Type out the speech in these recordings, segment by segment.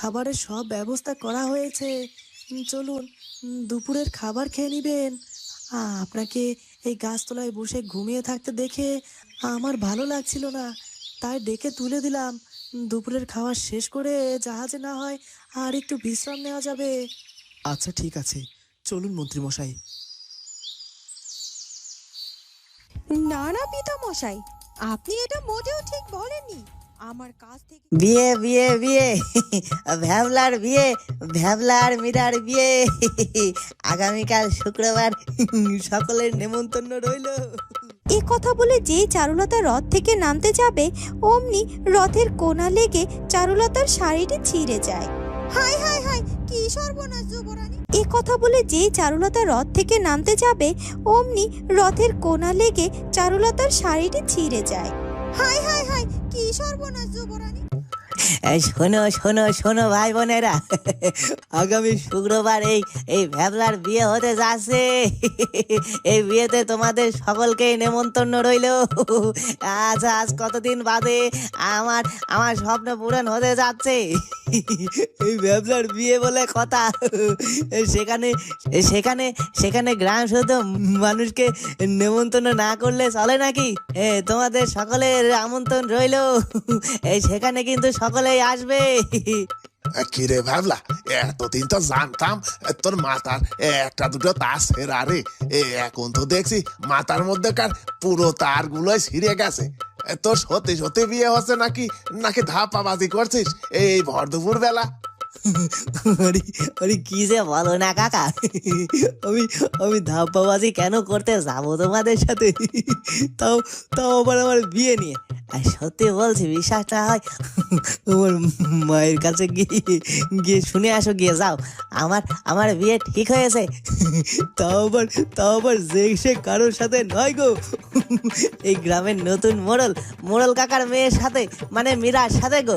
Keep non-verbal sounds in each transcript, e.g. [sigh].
খাবারের সব ব্যবস্থা করা হয়েছে। চলুন দুপুরের খাবার খেয়ে নেবেন। আপনাকে এই গাছতলায় বসে ঘুমিয়ে থাকতে দেখে আমার ভালো লাগছিল না। তাই ডেকে তুলে দিলাম। দুপুরের খাবার শেষ করে জাহাজে না হয় আর একটু বিশ্রাম নেওয়া যাবে। আচ্ছা ঠিক আছে। চলুন মন্ত্রীমশাই। না না পিতামশাই আপনি এটা মোটেও ঠিক বলেননি। আমার কাছ থেকে বিয়ে বিয়ে বিয়ে। ভ্যাবলার বিয়ে ভ্যাবলার মীরার বিয়ে। আগামীকাল শুক্রবার সকলের নেমন্তন্ন রইল। এ কথা বলে যেই চারুলতা রথ থেকে নামতে যাবে অমনি রথের কোনা লেগে চারুলতার শাড়িটি ছিঁড়ে যায়। হাই হাই হাই কি সর্বনাশ যুবরানী। এ কথা বলে যেই চারুলতা রথ থেকে নামতে যাবে অমনি রথের কোনা লেগে চারুলতার শাড়িটি ছিঁড়ে যায়। হাই হাই হাই কি সর্বনাশ যুবরানী। শোনো শোনো শোনো ভাই বোনেরা। আগামী শুক্রবার এই এই ভ্যাবলার বিয়ে হতে যাচ্ছে। এই বিয়েতে তোমাদের সকলকেই নেমন্তন্ন রইল। আজ আজ কতদিন বাদে আমার আমার স্বপ্ন পূরণ হতে যাচ্ছে। এই ভ্যাবলার বিয়ে বলে কথা। সেখানে সেখানে সেখানে গ্রাম শুধু মানুষকে নেমন্তন্ন না করলে চলে নাকি? তোমাদের সকলের আমন্ত্রণ রইল। সেখানে কিন্তু সকলেই আসবে। কিরে ভাবলা? এতদিন তো জানতাম তোর মাথার একটা দুটো তার সেরা রে। এখন তো দেখছি মাথার মধ্যেকার পুরো তারগুলোই ছিঁড়ে গেছে। তোর সত্যি সত্যি বিয়ে হচ্ছে নাকি নাকি ধাপাবাজি করছিস এই ভর দুপুর বেলা আরে আরে কি যে বলো না কাকা? আমি আমি ধাপ্পাবাজি কেন করতে যাব তোমাদের সাথে? তাও তাও আবার আমার বিয়ে নিয়ে। সত্যি বলছি বিশ্বাস না হয় আমার মায়ের কাছে গিয়ে গিয়ে শুনে আসো, গিয়ে যাও। আমার আমার বিয়ে ঠিক হয়েছে। তাও আবার তাও আবার যে সে কারোর সাথে নয় গো। এই গ্রামের নতুন মোড়ল মোড়ল কাকার মেয়ের সাথে মানে মীরার সাথে গো।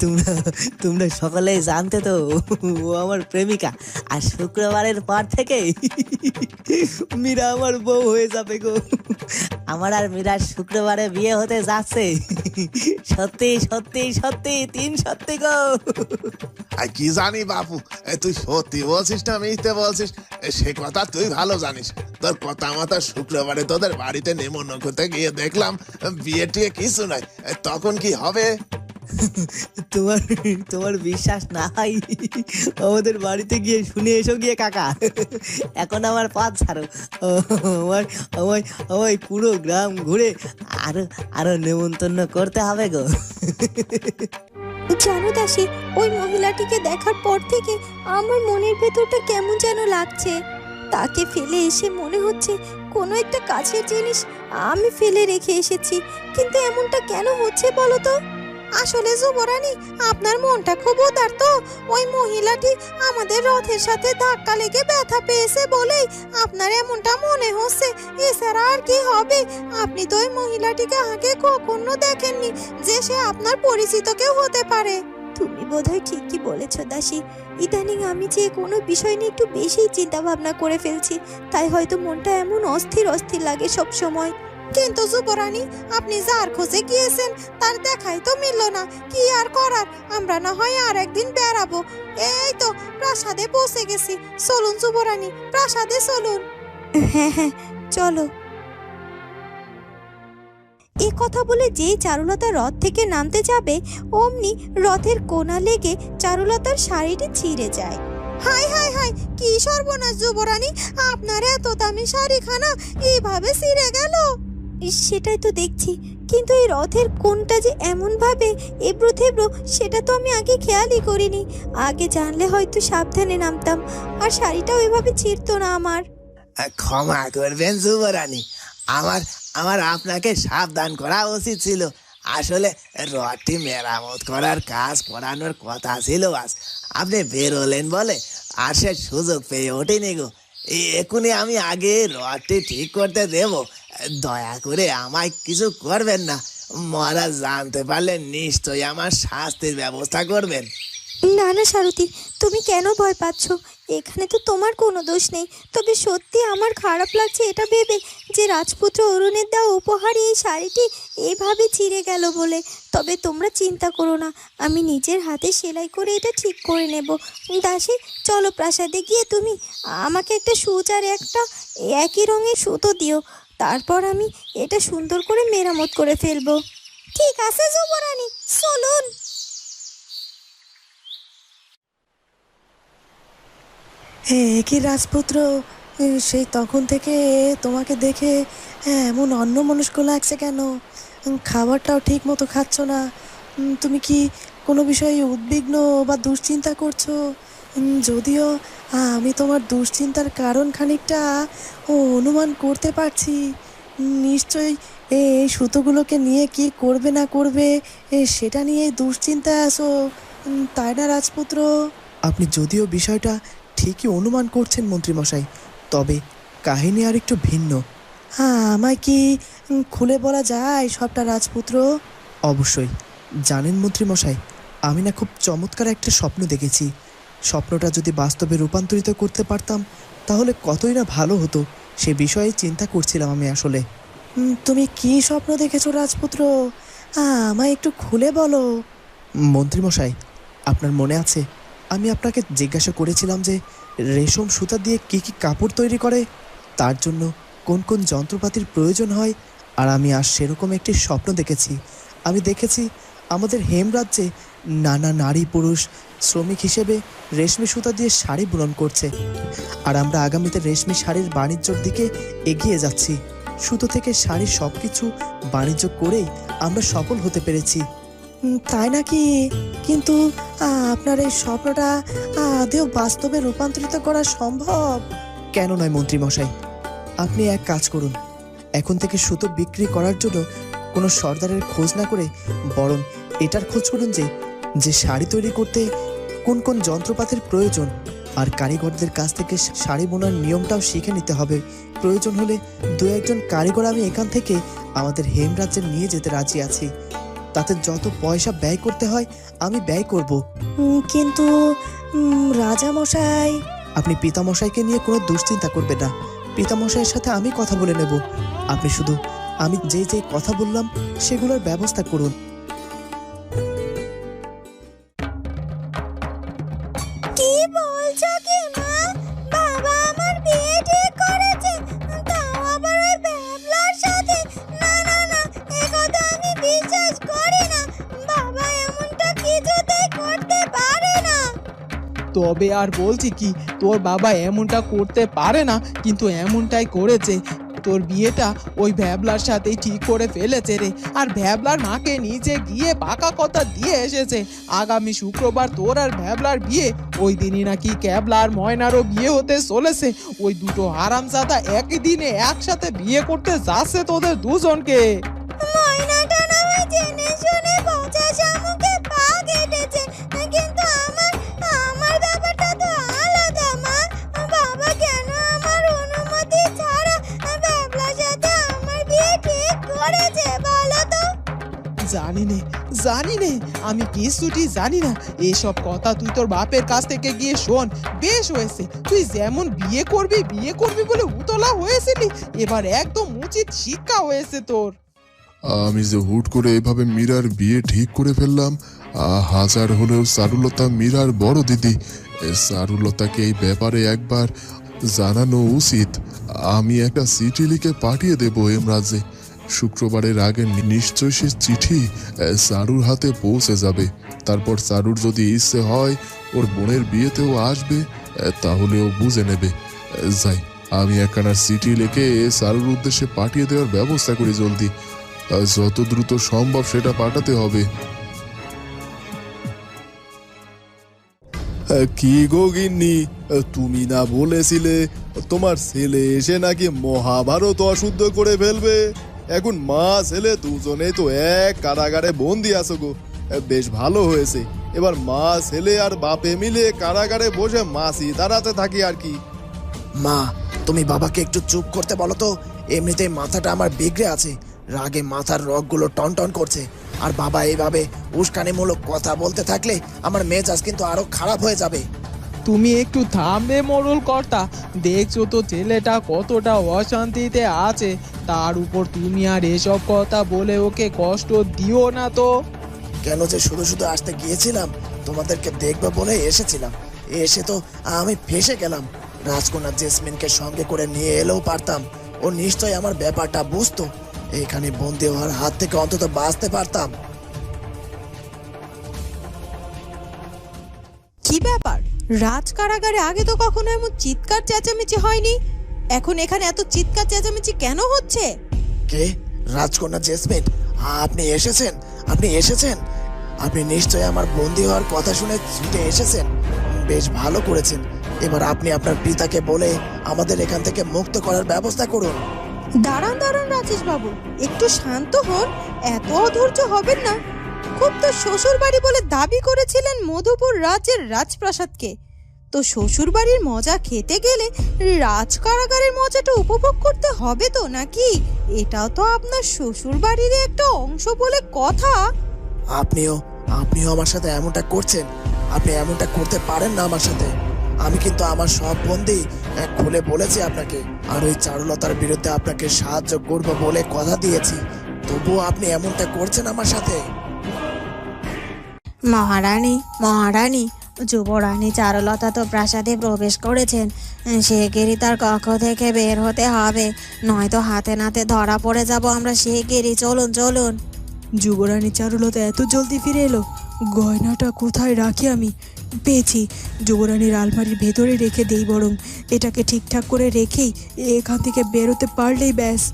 তোমরা তোমরা সকলেই জানতে তো, ও আমার প্রেমিকা। আর শুক্রবারের পর থেকে মীরা আমার বউ হয়ে যাবে গো। আমার আর মীরার শুক্রবারে বিয়ে হতে যাচ্ছে। সত্যি সত্যি সত্যি, তিন সত্যি গো। আর কি জানি বাপু তুই সত্যি বলছিস না মিথ্যে বলছিস? সে কথা তুই ভালো জানিস। তোর কথা মতো শুক্রবারে তোদের বাড়িতে নেমন্তন্ন করতে গিয়ে দেখলাম বিয়ে টিয়ে কিছু নাই। তখন কি হবে? তোমার তোমার বিশ্বাস না হয় আমাদের বাড়িতে গিয়ে শুনে এসো গিয়ে, কাকা। এখন আমার পথ ছাড়ো। আমার, আমায় আমায় পুরো গ্রাম ঘুরে আরও আরও নেমন্তন্ন করতে হবে গো। জানো দাসী, ওই মহিলাটিকে দেখার পর থেকে আমার মনের ভেতরটা কেমন যেন লাগছে। তাকে ফেলে এসে মনে হচ্ছে কোনো একটা কাছের জিনিস আমি ফেলে রেখে এসেছি। কিন্তু এমনটা কেন হচ্ছে বলো তো? আসলে যুবরানী, আপনার মনটা খুব উদার তো। ওই মহিলাটি আমাদের রথের সাথে ধাক্কা লেগে ব্যথা পেয়েছে বলেই আপনার এমনটা মনে হচ্ছে। এছাড়া আর কি হবে? আপনি তো ওই মহিলাটিকে আগে কখনো দেখেননি যে সে আপনার পরিচিত কেউ হতে পারে। তুমি বোধহয় ঠিকই বলেছ, দাসী। ইদানিং আমি যে কোনো বিষয় নিয়ে একটু বেশি চিন্তা ভাবনা করে ফেলছি, তাই হয়তো মনটা এমন অস্থির অস্থির লাগে সব সময় কিন্তু যুবরানী আপনি যার খোঁজে গিয়েছেন তার দেখাই তো মিলল না। কি আর করার? আমরা না হয় আর একদিন বেড়াবো। এই তো প্রাসাদে পৌঁছে গেছি। চলুন যুবরানী প্রাসাদে চলুন। হ্যাঁ হ্যাঁ চলো। এ কথা বলে যেই চারুলতা রথ থেকে নামতে যাবে অমনি রথের কোনা লেগে চারুলতার শাড়িটি ছিঁড়ে যায়। হাই হাই হাই কি সর্বনাশ যুবরানী আপনার এত দামি শাড়িখানা এইভাবে ছিঁড়ে গেল? সেটাই তো দেখছি। কিন্তু এই রথের কোনটা যে এমন ভাবে এবড়ো থেবড়ো সেটা তো আমি আগে খেয়ালই করিনি। আগে জানলে হয়তো সাবধানে নামতাম। আর শাড়িটাও এভাবে ছিঁড়তো না আমার। ক্ষমা করবেন যুবরানী। আমার আমার আপনাকে সাবধান করা উচিত ছিল। আসলে রথটি মেরামত করার কাজ করানোর কথা ছিল আজ আপনি বেরোলেন বলে আর সে সুযোগ পেয়ে ওঠেনি গো। এখনই আমি আগে রথটি ঠিক করতে দেব। দয়া করে আমায় কিছু করবেন না। মহারাজ জানতে পারলে নিশ্চয়ই আমার শাস্তির ব্যবস্থা করবেন। না না, সারথি, তুমি কেন ভয় পাচ্ছ? এখানে তো তোমার কোনো দোষ নেই। তবে সত্যি আমার খারাপ লাগছে এটা ভেবে যে রাজপুত্র অরুণের দেওয়া উপহার এই শাড়িটি এভাবে ছিঁড়ে গেল বলে। তবে তোমরা চিন্তা করো না, আমি নিজের হাতে সেলাই করে এটা ঠিক করে নেব। দাসী, চলো প্রাসাদে গিয়ে তুমি আমাকে একটা সুচ আর একটা একই রঙের সুতো দিও। তারপর আমি এটা সুন্দর করে মেরামত করে ফেলব। ঠিক আছে যুবরানী চলুন। এ কি রাজপুত্র? সেই তখন থেকে তোমাকে দেখে হ্যাঁ, এমন অন্যমনস্ক লাগছে কেন? খাবারটাও ঠিক মতো খাচ্ছ না। তুমি কি কোনো বিষয়ে উদ্বিগ্ন বা দুশ্চিন্তা করছ? যদিও আমি তোমার দুশ্চিন্তার কারণ খানিকটা ও অনুমান করতে পারছি। নিশ্চয়ই এই সুতোগুলোকে নিয়ে কি করবে না করবে সেটা নিয়ে দুশ্চিন্তায় আসো তাই না রাজপুত্র? আপনি যদিও বিষয়টা ঠিকই অনুমান করছেন মন্ত্রীমশাই তবে কাহিনী আর একটু ভিন্ন। হ্যাঁ আমায় কি খুলে বলা যায় সবটা রাজপুত্র? অবশ্যই। জানেন মন্ত্রীমশাই আমি না খুব চমৎকার একটা স্বপ্ন দেখেছি। স্বপ্নটা যদি বাস্তবে রূপান্তরিত করতে পারতাম, তাহলে কতই না ভালো হতো, সে বিষয়ে চিন্তা করছিলাম আমি আসলে। তুমি কি স্বপ্ন দেখেছ, রাজপুত্র? আমায় একটু খুলে বলো। মন্ত্রীমশাই, আপনার মনে আছে, আমি আপনাকে জিজ্ঞাসা করেছিলাম যে রেশম সুতা দিয়ে কি কি কাপড় তৈরি করে? তার জন্য কোন কোন যন্ত্রপাতির প্রয়োজন হয়? আর আমি আর সেরকম একটি স্বপ্ন দেখেছি। আমি দেখেছি আমাদের হেমরাজ্যে নানা নারী পুরুষ শ্রমিক হিসেবে রেশমি সুতা দিয়ে শাড়ি বুনন করছে। আর আমরা আগামীতে রেশমি শাড়ির বাণিজ্যর দিকে এগিয়ে যাচ্ছি। সুতো থেকে শাড়ির সব কিছু বাণিজ্য করেই আমরা সফল হতে পেরেছি। তাই নাকি? কিন্তু আপনার এই স্বপ্নটা আদেও বাস্তবে রূপান্তরিত করা সম্ভব? কেন নয় মন্ত্রী মশাই আপনি এক কাজ করুন। এখন থেকে সুতো বিক্রি করার জন্য কোনো সর্দারের খোঁজ না করে বরং এটার খোঁজ করুন যে যে শাড়ি তৈরি করতে কোন কোন যন্ত্রপাতির প্রয়োজন আর কারিগরদের কাছ থেকে শাড়ি বোনার নিয়মটাও শিখে নিতে হবে। প্রয়োজন হলে দু একজন কারিগর আমি এখান থেকে আমাদের হেমরাজ্যে নিয়ে যেতে রাজি আছি। তাতে যত পয়সা ব্যয় করতে হয় আমি ব্যয় করব। কিন্তু রাজা মশাই আপনি পিতামশাইকে নিয়ে কোনো দুশ্চিন্তা করবেন না। পিতামশাইয়ের সাথে আমি কথা বলে নেব। আপনি শুধু আমি যে যে কথা বললাম সেগুলোর ব্যবস্থা করুন। তবে আর বলছি কি, তোর বাবা এমনটা করতে পারে না, কিন্তু এমনটাই করেছে। তোর বিয়েটা ওই ভ্যাবলার সাথেই ঠিক করে ফেলেছে রে। আর ভ্যাবলার মাকে নিচে গিয়ে পাকা কথা দিয়ে এসেছে। আগামী শুক্রবার তোর আর ভ্যাবলার বিয়ে, ওই দিনই নাকি ক্যাবলার ময়নারও বিয়ে হতে চলেছে। ওই দুটো হারামজাদা একই দিনে একসাথে বিয়ে করতে যাচ্ছে তোদের দুজনকে। ময়নাটা না জেনে শুনে জানি নে জানি নে আমি কিছুটি জানি না এসব কথা তুই তোর বাপের কাছ থেকে গিয়ে শোন। বেশ হয়েছে, তুই যেমন বিয়ে করবি বিয়ে করবি বলে উতলা হয়েছিলি, এবার একদম উচিত শিক্ষা হয়েছে তোর। আমি যে হুট করে এভাবে মীরার বিয়ে ঠিক করে ফেললাম হাজার হলেও চারুলতা মীরার বড় দিদি। এ চারুলতাকে এই ব্যাপারে একবার জানানো উচিত। আমি একটা চিঠি লিখে পাঠিয়ে দেব এমরাজে শুক্রবারের আগে নিশ্চয় সে চিঠি এ, চারুর হাতে পৌঁছে যাবে। তারপর চারুর যদি ইচ্ছে হয় ওর বোনের বিয়েতেও আসবে তাহলে ও বুঝে নেবে। যাই আমি একখানা চিঠি লিখে চারুর উদ্দেশ্যে পাঠিয়ে দেওয়ার ব্যবস্থা করি জলদি। যত দ্রুত সম্ভব সেটা পাঠাতে হবে। কি গো গিন্নি? তুমি না বলেছিলে তোমার ছেলে এসে নাকি মহাভারত অশুদ্ধ করে ফেলবে? এখন মা ছেলে দুজনেই তো এক কারাগারে বন্দি আছো গো। বেশ ভালো হয়েছে। এবার মা ছেলে আর বাপে মিলে কারাগারে বসে মাসি দাঁড়াতে থাকি আর কি। মা, তুমি বাবাকে একটু চুপ করতে বলো তো। এমনিতেই মাথাটা আমার বিগড়ে আছে। রাগে মাথার রগগুলো টন টন করছে। আর বাবা এইভাবে উস্কানিমূলক কথা বলতে থাকলে আমার মেজাজ কিন্তু আরও খারাপ হয়ে যাবে। তুমি একটু থামবে মোড়ল কর্তা। দেখছ তো ছেলেটা কতটা অশান্তিতে আছে। তার উপর তুমি আর এসব কথা বলে ওকে কষ্ট দিও না তো। কেন যে শুধু শুধু আসতে গিয়েছিলাম তোমাদেরকে দেখবে বলে এসেছিলাম। এসে তো আমি ফেসে গেলাম। রাজকন্যা জেসমিনকে সঙ্গে করে নিয়ে এলেও পারতাম। ও নিশ্চয়ই আমার ব্যাপারটা বুঝতো। এখানে বন্দি হওয়ার হাত থেকে অন্তত বাঁচতে পারতাম। কি ব্যাপার? রাজ কারাগারে আগে তো কখনো এমন চিৎকার চেঁচামেচি হয়নি? এখন এখানে এত চিৎকার চেঁচামেচি কেন হচ্ছে? কে? রাজকন্যা জেসমিন? আপনি এসেছেন? আপনি এসেছেন? আপনি নিশ্চয়ই আমার বন্দি হওয়ার কথা শুনে ছুটে এসেছেন। বেশ ভালো করেছেন। এবার আপনি আপনার পিতাকে বলে আমাদের এখান থেকে মুক্ত করার ব্যবস্থা করুন। দাঁড়ান দাঁড়ান রাজেশ বাবু একটু শান্ত হন। এত অধৈর্য হবেন না। খুব তো শ্বশুর বাড়ি বলে দাবি করেছিলেন মধুপুর রাজ্যের রাজপ্রাসাদকে। তো শ্বশুর বাড়ির মজা খেতে গেলে রাজ কারাগারের মজাটা উপভোগ করতে হবে তো নাকি? এটাও তো আপনার শ্বশুর বাড়ির একটা অংশ বলে কথা। আপনিও আপনিও আমার সাথে এমনটা করছেন। আপনি এমনটা করতে পারেন না আমার সাথে। আমি কিন্তু আমার সব বন্দি আহ, খুলে বলেছি আপনাকে। আর ওই চারুলতার বিরুদ্ধে আপনাকে সাহায্য করব বলে কথা দিয়েছি। তবুও আপনি এমনটা করছেন আমার সাথে। মহারানী মহারানী, যুবরানী চারুলতা তো প্রাসাদে প্রবেশ করেছেন। শিগগিরই তার কক্ষ থেকে বের হতে হবে। নয়তো হাতে নাতে ধরা পড়ে যাব আমরা শিগগিরই চলুন চলুন। যুবরানী চারুলতা এত জলদি ফিরে এলো। গয়নাটা কোথায় রাখি আমি? পেয়েছি। যুবরানীর আলমারির ভেতরে রেখে দেই বরং। এটাকে ঠিকঠাক করে রেখেই এখান থেকে বেরোতে পারলেই ব্যাস।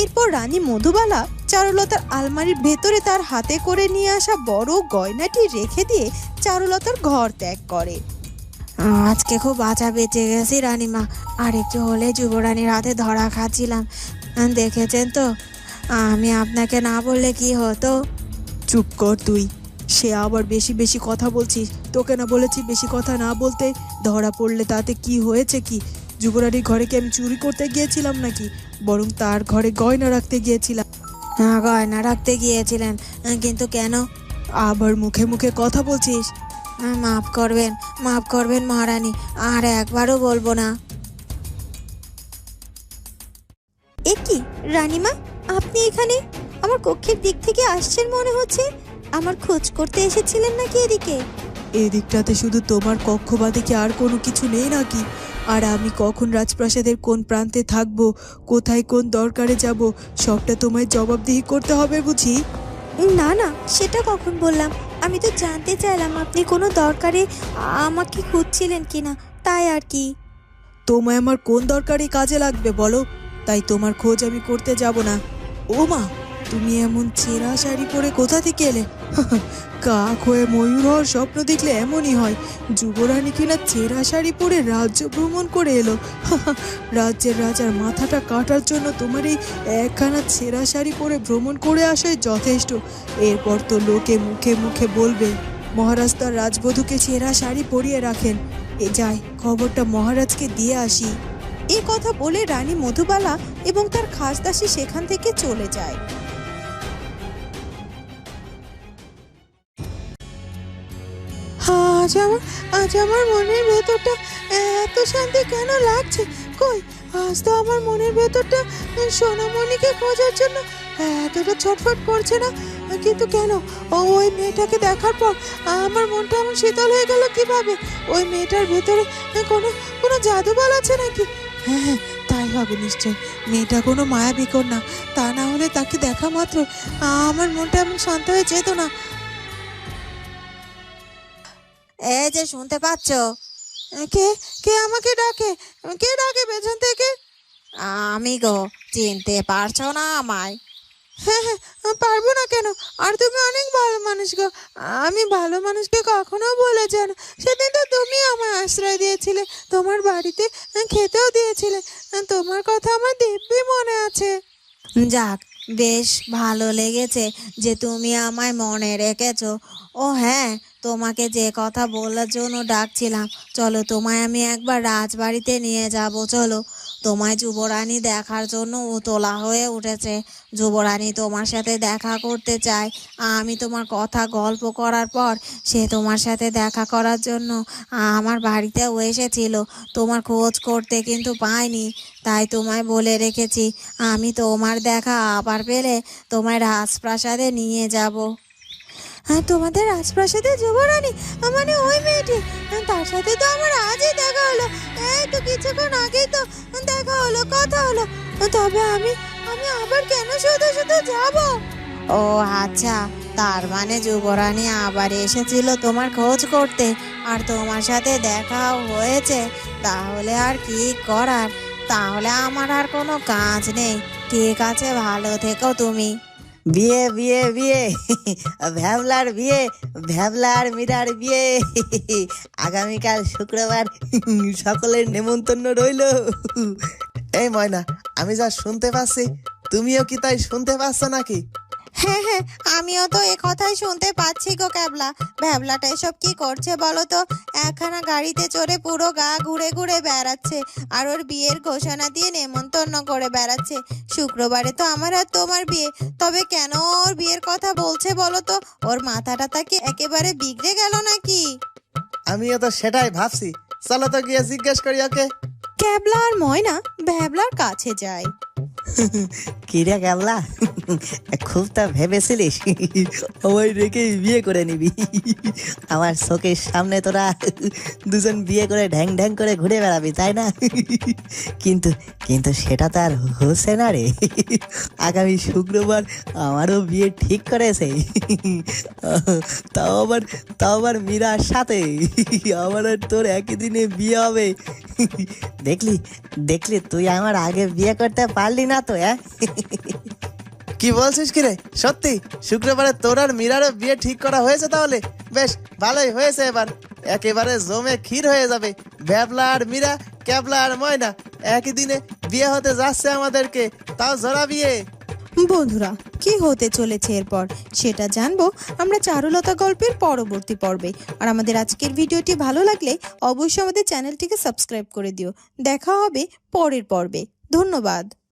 এরপর রানী মধুবালা চারুলতার আলমারির ভেতরে তার হাতে করে নিয়ে আসা বড় গয়নাটি রেখে দিয়ে চারুলতার ঘর ত্যাগ করে। আজকে খুব বাঁচা বেঁচে গেছি রানীমা। আর একটু হলে যুবরানীর হাতে ধরা খাচ্ছিলাম। দেখেছেন তো? আমি আপনাকে না বললে কি হতো? চুপ কর তুই। সে আবার বেশি বেশি কথা বলছিস। তোকে না বলেছি বেশি কথা না বলতে। ধরা পড়লে তাতে কি হয়েছে কি? যুবরানীর ঘরে কি আমি চুরি করতে গিয়েছিলাম নাকি? বরং তার ঘরে গয়না রাখতে গিয়েছিলাম। হ্যাঁ গয়না রাখতে গিয়েছিলেন কিন্তু কেন? আবার মুখে মুখে কথা বলছিস? মাফ করবেন মাফ করবেন মহারানী আর একবারও বলব না। এ কি রানীমা আপনি এখানে? আমার কক্ষের দিক থেকে আসছেন মনে হচ্ছে। আমার খোঁজ করতে এসেছিলেন নাকি এদিকে? এদিকটাতে শুধু তোমার কক্ষ বাদে কি আর কোনো কিছু নেই নাকি? আর আমি কখন রাজপ্রাসাদের কোন প্রান্তে থাকব কোথায় কোন দরকারে যাব সবটা তোমায় জবাবদিহি করতে হবে বুঝি? না না সেটা কখন বললাম? আমি তো জানতে চাইলাম আপনি কোনো দরকারে আমাকে খুঁজছিলেন কিনা তাই আর কি। তোমায় আমার কোন দরকারে কাজে লাগবে বলো? তাই তোমার খোঁজ আমি করতে যাব না। ও মা তুমি এমন ছেঁড়া শাড়ি পরে কোথা থেকে এলে? কাক হয়ে ময়ূর হওয়ার স্বপ্ন দেখলে এমনই হয়। যুবরানী কিনা ছেঁড়া শাড়ি পরে রাজ্য ভ্রমণ করে এলো। রাজ্যের রাজার মাথাটা কাটার জন্য তোমার এই একখানা ছেঁড়া শাড়ি পরে ভ্রমণ করে আসাই যথেষ্ট। এরপর তো লোকে মুখে মুখে বলবে, মহারাজ তার রাজবধূকে ছেঁড়া শাড়ি পরিয়ে রাখেন। এ যাই, খবরটা মহারাজকে দিয়ে আসি। এ কথা বলে রানী মধুবালা এবং তার খাসদাসী সেখান থেকে চলে যায়। আজ আমার আজ আমার মনের ভেতরটা এত শান্তি কেন লাগছে? কই, আজ তো আমার মনের ভেতরটা সোনামণিকে খোঁজার জন্য এতটা ছটফট করছে না। কিন্তু কেন? ওই মেয়েটাকে দেখার পর আমার মনটা এমন শীতল হয়ে গেল কীভাবে? ওই মেয়েটার ভেতরে কোনো কোনো জাদুবল আছে নাকি? হ্যাঁ হ্যাঁ তাই হবে নিশ্চয়। মেয়েটা কোনো মায়া বিকর না। তা না হলে তাকে দেখা মাত্র আমার মনটা এমন শান্ত হয়ে যেত না। এই যে শুনতে পাচ্ছ? কে কে আমাকে ডাকে? কে ডাকে পেছন থেকে? আমি গো, চিনতে পারছ না আমায়। হ্যাঁ হ্যাঁ পারব না কেন? আর তুমি অনেক ভালো মানুষ গো। আমি ভালো মানুষকে কখনো বলে যান সেদিন তো তুমি আমার আশ্রয় দিয়েছিলে। তোমার বাড়িতে খেতেও দিয়েছিলে। তোমার কথা আমার দিব্যি মনে আছে। যাক বেশ ভালো লেগেছে যে তুমি আমায় মনে রেখেছ। ও হ্যাঁ তোমাকে যে কথা বলার জন্য ডাকছিলাম। চলো তোমায় আমি একবার রাজবাড়িতে নিয়ে যাব, চলো। তোমায় যুবরানী দেখার জন্য উতলা হয়ে উঠেছে। যুবরানী তোমার সাথে দেখা করতে চায়। আমি তোমার কথা গল্প করার পর সে তোমার সাথে দেখা করার জন্য আমার বাড়িতেও এসেছিল। তোমার খোঁজ করতে কিন্তু পাইনি। তাই তোমায় বলে রেখেছি, আমি তোমার দেখা আবার পেলে তোমায় রাজপ্রাসাদে নিয়ে যাব। তোমাদের রাজপ্রাসাদে যুবরানী মানে ওই মেয়েটি, তার সাথে তো আমার আজই দেখা হলো। তো কিছুক্ষণ আগেই তো দেখা হলো, কথা হলো। তবে আমি আমি আবার কেন শুধু শুধু যাব? ও আচ্ছা তার মানে যুবরানী আবার এসেছিল তোমার খোঁজ করতে, আর তোমার সাথে দেখাও হয়েছে। তাহলে আর কি করার? তাহলে আমার আর কোনো কাজ নেই। ঠিক আছে, ভালো থেকো তুমি। বিয়ে বিয়ে বিয়ে ভ্যাবলার বিয়ে ভ্যাবলার মিরার বিয়ে আগামীকাল শুক্রবার সকলের নেমন্তন্ন রইল। [laughs] এই ময়না, আমি যা শুনতে পাচ্ছি, তুমিও কি তাই শুনতে পাচ্ছ নাকি? হ্যাঁ হ্যাঁ আমিও তো এ কথাই শুনতে পাচ্ছি গো ক্যাবলা। ভ্যাবলাটা এসব কি করছে বলো তো? একখানা গাড়িতে চড়ে পুরো গা ঘুরে ঘুরে বেড়াচ্ছে আর ওর বিয়ের ঘোষণা দিয়ে নেমন্তন্ন করে বেড়াচ্ছে। শুক্রবারে তো আমার আর তোমার বিয়ে তবে কেন ওর বিয়ের কথা বলছে বলো তো? ওর মাথাটা তাকে একেবারে বিগড়ে গেল নাকি? আমিও তো সেটাই ভাবছি। চলো তো গিয়ে জিজ্ঞেস করি ওকে। ক্যাবলা আর ময়না ভ্যাবলার কাছে যায়। [laughs] কিরে ক্যাবলা? খুব তা ভেবেছিলিস? আমায় রেখে বিয়ে করে নিবি। আমার চোখের সামনে তোরা দুজন বিয়ে করে ঢ্যাং ঢ্যাং করে ঘুরে বেড়াবি, তাই না? কিন্তু কিন্তু সেটা তো আর হচ্ছে না রে। আগামী শুক্রবার আমারও বিয়ে ঠিক করেছে। তাও আবার তাও আবার মীরার সাথে। আমার আর তোর একই দিনে বিয়ে হবে। দেখলি দেখলি, তুই আমার আগে বিয়ে করতে পারলি না তো হ্যাঁ কি বলছিস কি রে সত্যি? শুক্রবারে তোর আর মীরারও বিয়ে ঠিক করা হয়েছে তাহলে? বেশ, ভালোই হয়েছে এবার। একেবারে জমে ক্ষীর হয়ে যাবে। ভ্যাবলা আর মীরা, ক্যাবলা আর ময়না একই দিনে বিয়ে হতে যাচ্ছে আমাদেরকে। তাও জোড়া বিয়ে। বন্ধুরা, কি হতে চলেছে এরপর? সেটা জানব আমরা চারুলতা গল্পের পরবর্তী পর্বে। আর আমাদের আজকের ভিডিওটি ভালো লাগলে অবশ্যই আমাদের চ্যানেলটিকে সাবস্ক্রাইব করে দিও। দেখা হবে পরের পর্বে। ধন্যবাদ।